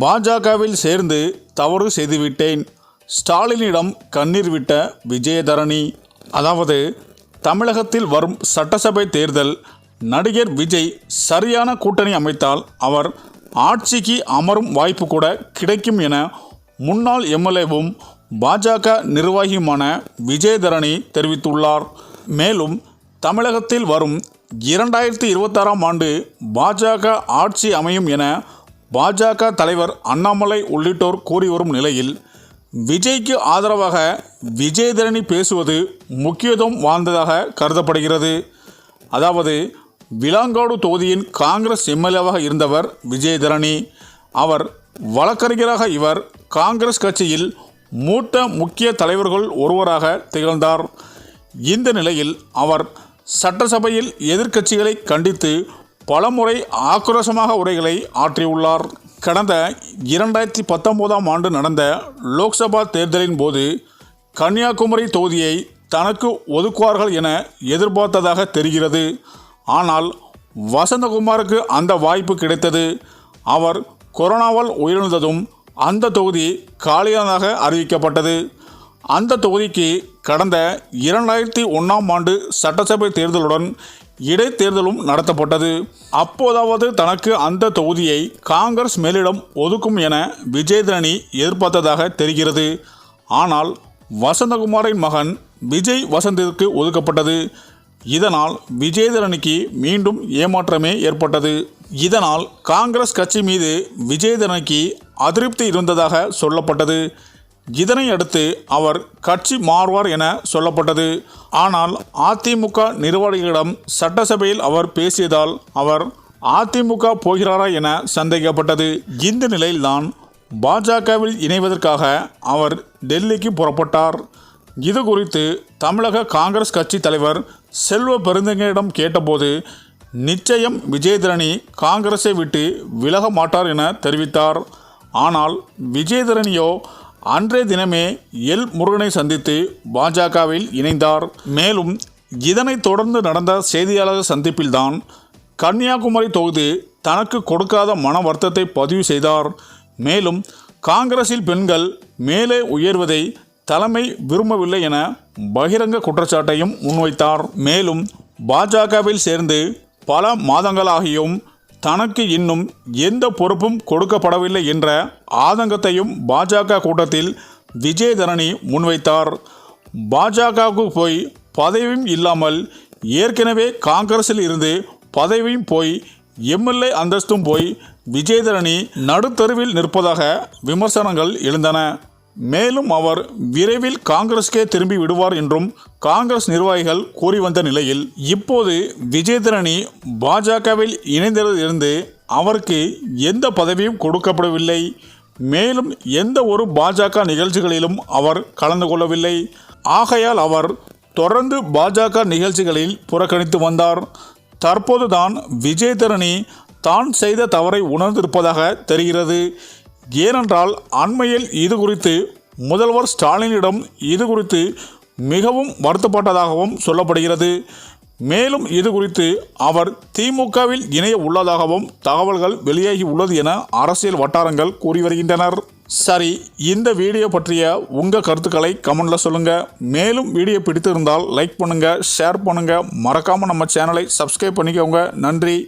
பாஜகவில் சேர்ந்து தவறு செய்துவிட்டேன். ஸ்டாலினிடம் கண்ணீர் விட்ட விஜயதரணி அதாவது தமிழகத்தில் வரும் சட்டசபை தேர்தல் நடிகர் விஜய் சரியான கூட்டணி அமைத்தால் அவர் ஆட்சிக்கு அமரும் வாய்ப்பு கூட கிடைக்கும் என முன்னாள் எம்எல்ஏவும் பாஜக நிர்வாகியுமான விஜயதரணி தெரிவித்துள்ளார். மேலும் தமிழகத்தில் வரும் இரண்டாயிரத்தி இருபத்தாறாம் ஆண்டு பாஜக ஆட்சி அமையும் என பாஜக தலைவர் அண்ணாமலை உள்ளிட்டோர் கூறி வரும் நிலையில் விஜய்க்கு ஆதரவாக விஜயதரணி பேசுவது முக்கியத்துவம் வாய்ந்ததாக கருதப்படுகிறது. அதாவது விலாங்காடு தொகுதியின் காங்கிரஸ் எம்எல்ஏவாக இருந்தவர் விஜயதரணி அவர் வழக்கறிஞராக இவர் காங்கிரஸ் கட்சியில் மூத்த முக்கிய தலைவர்கள் ஒருவராக திகழ்ந்தார். இந்த நிலையில் அவர் சட்டசபையில் எதிர்க்கட்சிகளை கண்டித்து பலமுறை ஆக்ரோஷமாக உரைகளை ஆற்றியுள்ளார். கடந்த இரண்டாயிரத்தி பத்தொம்போதாம் ஆண்டு நடந்த லோக்சபா தேர்தலின் போது கன்னியாகுமரி தொகுதியை தனக்கு ஒதுக்குவார்கள் என எதிர்பார்த்ததாக தெரிகிறது. ஆனால் வசந்தகுமாருக்கு அந்த வாய்ப்பு கிடைத்தது. அவர் கொரோனாவால் உயிரிழந்ததும் அந்த தொகுதி காலியானதாக அறிவிக்கப்பட்டது. அந்த தொகுதிக்கு கடந்த இரண்டாயிரத்தி ஒன்றாம் ஆண்டு சட்டசபை தேர்தலுடன் இடைத்தேர்தலும் நடத்தப்பட்டது. அப்போதாவது தனக்கு அந்த தொகுதியை காங்கிரஸ் மேலிடம் ஒதுக்கும் என விஜயதரணி எதிர்பார்த்ததாக தெரிகிறது. ஆனால் வசந்தகுமாரின் மகன் விஜய் வசந்திற்கு ஒதுக்கப்பட்டது. இதனால் விஜயதரணிக்கு மீண்டும் ஏமாற்றமே ஏற்பட்டது. இதனால் காங்கிரஸ் கட்சி மீது விஜயதரணிக்கு அதிருப்தி இருந்ததாக சொல்லப்பட்டது. இதனை அடுத்து அவர் கட்சி மாறுவார் என சொல்லப்பட்டது. ஆனால் அதிமுக நிர்வாகிகளிடம் சட்டசபையில் அவர் பேசியதால் அவர் அதிமுக போகிறாரா என சந்தேகப்பட்டது. இந்த நிலையில்தான் பாஜகவில் இணைவதற்காக அவர் டெல்லிக்கு புறப்பட்டார். இது குறித்து தமிழக காங்கிரஸ் கட்சி தலைவர் செல்வ பெருந்தகையிடம் கேட்டபோது நிச்சயம் விஜயதரணி காங்கிரஸை விட்டு விலக மாட்டார் என தெரிவித்தார். ஆனால் விஜயதரணியோ அன்றைய தினமே எல் முருகனை சந்தித்து பாஜகவில் இணைந்தார். மேலும் இதனைத் தொடர்ந்து நடந்த செய்தியாளர் சந்திப்பில்தான் கன்னியாகுமரி தொகுதி தனக்கு கொடுக்காத மன வருத்தத்தை பதிவு செய்தார். மேலும் காங்கிரஸில் பெண்கள் மேலே உயர்வதை தலைமை விரும்பவில்லை என பகிரங்க குற்றச்சாட்டையும் முன்வைத்தார். மேலும் பாஜகவில் சேர்ந்து பல மாதங்களாகியும் தனக்கு இன்னும் எந்த பொறுப்பும் கொடுக்கப்படவில்லை என்ற ஆதங்கத்தையும் பாஜக கூட்டத்தில் விஜயதரணி முன்வைத்தார். பாஜகவுக்கு போய் பதவியும் இல்லாமல் ஏற்கனவே காங்கிரஸில் இருந்து பதவியும் போய் எம்எல்ஏ அந்தஸ்தும் போய் விஜயதரணி நடுத்தருவில் நிற்பதாக விமர்சனங்கள் எழுந்தன. மேலும் அவர் விரைவில் காங்கிரஸ்கே திரும்பி விடுவார் என்றும் காங்கிரஸ் நிர்வாகிகள் கூறி வந்த நிலையில் இப்போது விஜயதரணி பாஜகவில் இணைந்ததிலிருந்து அவருக்கு எந்த பதவியும் கொடுக்கப்படவில்லை. மேலும் எந்த ஒரு பாஜக நிகழ்ச்சிகளிலும் அவர் கலந்து கொள்ளவில்லை. ஆகையால் அவர் தொடர்ந்து பாஜக நிகழ்ச்சிகளில் புறக்கணித்து வந்தார். தற்போதுதான் விஜயதரணி தான் செய்த தவறை உணர்ந்திருப்பதாக தெரிகிறது. ஏனென்றால் அண்மையில் இது குறித்து முதல்வர் ஸ்டாலினிடம் இது குறித்து மிகவும் வருத்தப்பட்டதாகவும் சொல்லப்படுகிறது. மேலும் இது குறித்து அவர் திமுகவில் இணைய உள்ளதாகவும் தகவல்கள் வெளியாகி உள்ளது என அரசியல் வட்டாரங்கள் கூறி வருகின்றனர். சரி இந்த வீடியோ பற்றிய உங்கள் கருத்துக்களை கமெண்டில் சொல்லுங்கள் மேலும் வீடியோ பிடித்திருந்தால் லைக் பண்ணுங்கள் ஷேர் பண்ணுங்கள் மறக்காமல் நம்ம சேனலை சப்ஸ்கிரைப் பண்ணிக்கோங்க. நன்றி.